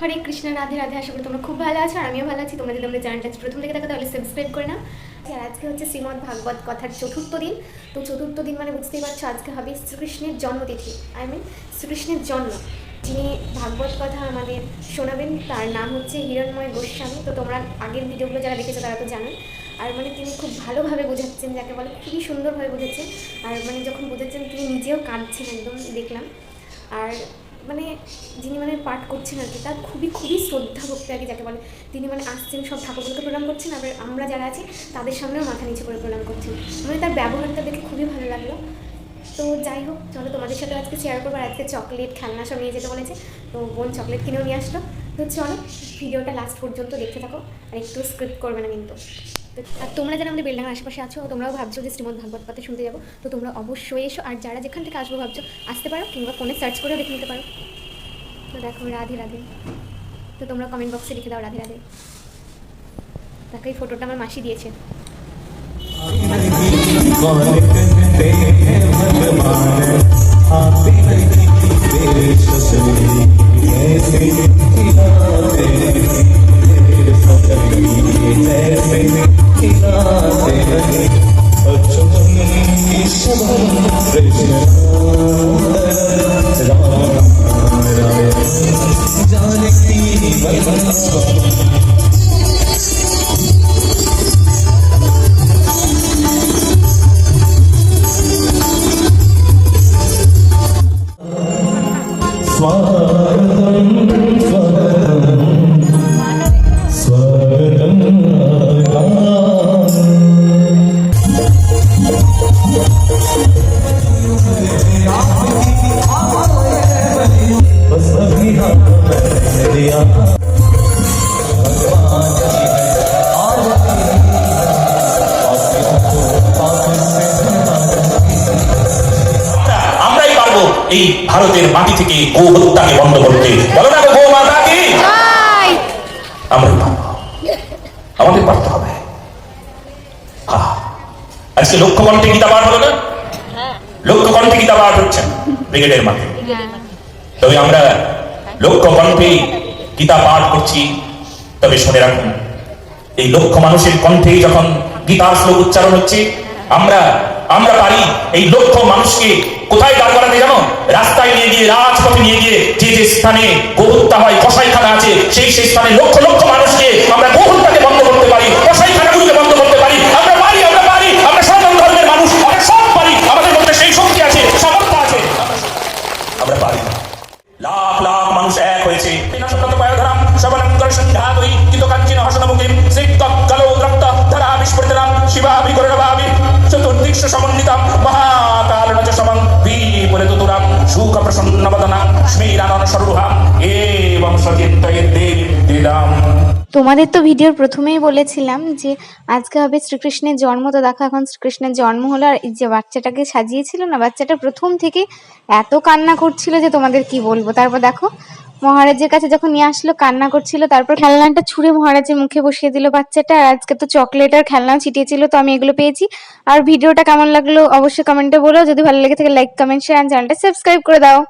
হরে কৃষ্ণ, রাধে রাধে, আশা করি তোমরা খুব ভালো আছো আর আমিও ভালো আছি। তোমরা যদি আমাদের চ্যানেলটা প্রথম থেকে দেখো তাহলে সাবস্ক্রাইব করে নাও। আর আজকে হচ্ছে শ্রীমদ্ ভাগবত কথার চতুর্থ দিন। তো চতুর্থ দিন মানে বুঝতেই পারছ আজকে হবে শ্রীকৃষ্ণের জন্মতিথি। আই মিন শ্রীকৃষ্ণের জন্ম। যিনি ভাগবত কথা আমাদের শোনাবেন, তার নাম হচ্ছে হিরণময় গোস্বামী। তো তোমরা আগের ভিডিওগুলো যারা দেখেছ তারা তো জানো আর মানে তিনি খুব ভালোভাবে বোঝাচ্ছেন, যাকে বলে খুবই সুন্দরভাবে বোঝাচ্ছেন। আর মানে যখন বোঝাচ্ছেন তিনি নিজেও কাঁদছেন একদম, দেখলাম। আর মানে যিনি মানে পাঠ করছেন আর কি, তার খুবই খুবই শ্রদ্ধা ভক্তি আর কি যাকে বলে। তিনি মানে আসছেন, সব ঠাকুরগুলোকে প্রণাম করছেন, আবার আমরা যারা আছি, তাদের সামনেও মাথা নিচে করে প্রণাম করছেন। মানে তার ব্যবহারটা দেখে খুবই ভালো লাগল। তো যাই হোক চলো তোমাদের সাথে আজকে শেয়ার করব আজকে চকলেট খেলনা সব নিয়ে যেতে বলেছে। তো বোন চকলেট কিনেও নিয়ে আসলো। তো চলো ভিডিওটা লাস্ট পর্যন্ত দেখতে থাকো, আর একটু স্ক্রিপ্ট করবে না কিন্তু। আর তোমরা যারা আমাদের বেলডাঙ্গার আশেপাশে আছো, তোমরাও ভাবছ যে শ্রীমদ ভাগবত পাতে শুনতে যাব। তো তোমরা অবশ্যই এসো, আর যারা যেখান থেকে আসব ভাবছ, আসতে পারো, কিংবা ফোনে সার্চ করেও দেখে নিতে পারো। তো দেখো, রাধে রাধে। তো তোমরা কমেন্ট বক্সে লিখে দাও, রাধে রাধে। দেখো, এই ফটোটা আমার মাসি দিয়েছে। Thank you. এই ভারতের মাটি থেকে গো হত্যাকে বন্ধ করতে। বলো না গো মাতা কি পারব। আমাদের পারতে হবে। আজকে লক্ষ্য কণ্ঠে গীতা পাঠ হলো না? লক্ষ্য কণ্ঠে গীতা পাঠ হচ্ছে ব্রিগেডের মাঠে। তবে আমরা লক্ষ্য কণ্ঠে গীতা পাঠ করছি। তবে শুনে রাখুন এই লক্ষ মানুষের কণ্ঠে যখন গীতার শ্লোক উচ্চারণ হচ্ছে আমরা আমরা পারি এই লক্ষ মানুষকে কোথায় দাঁড় করাতে জানো? রাস্তায় নিয়ে গিয়ে, রাজপথে নিয়ে গিয়ে যে যে স্থানে গোহত্যা হয়, কসাইখানা আছে, সেই সেই স্থানে লক্ষ লক্ষ মানুষকে আমরা গোহত্যাকে বন্ধ করতে পারি, কসাইখানাগুলোকে বন্ধ করতে পারি। আমরা পারি আমরা পারি, আমরা মানুষ সব পারি। আমাদের মধ্যে সেই আছে আছে। আমরা পারি মানুষ এক হয়েছে। কালো রক্ত শিবা বিকরণভাবি তোমাদের তো ভিডিওর প্রথমেই বলেছিলাম যে আজকে হবে শ্রীকৃষ্ণের জন্ম। তো দেখো, এখন শ্রীকৃষ্ণের জন্ম হলো আর যে বাচ্চাটাকে সাজিয়েছিল না, বাচ্চাটা প্রথম থেকে এত কান্না করছিল যে তোমাদের কি বলব? তারপর দেখো, মহারাজের কাছে যখন নিয়ে আসলো, কান্না করছিল, তারপর খেলনাটা ছুঁড়ে মহারাজের মুখে বসিয়ে দিল বাচ্চাটা। আর আজকে তো চকলেট আর খেলনাও ছিটিয়েছিল, তো আমি এগুলো পেয়েছি। আর ভিডিওটা কেমন লাগল অবশ্যই কমেন্টে বলো। যদি ভালো লেগে থাকে লাইক কমেন্ট শেয়ার চ্যানেলটা সাবস্ক্রাইব করে দাও।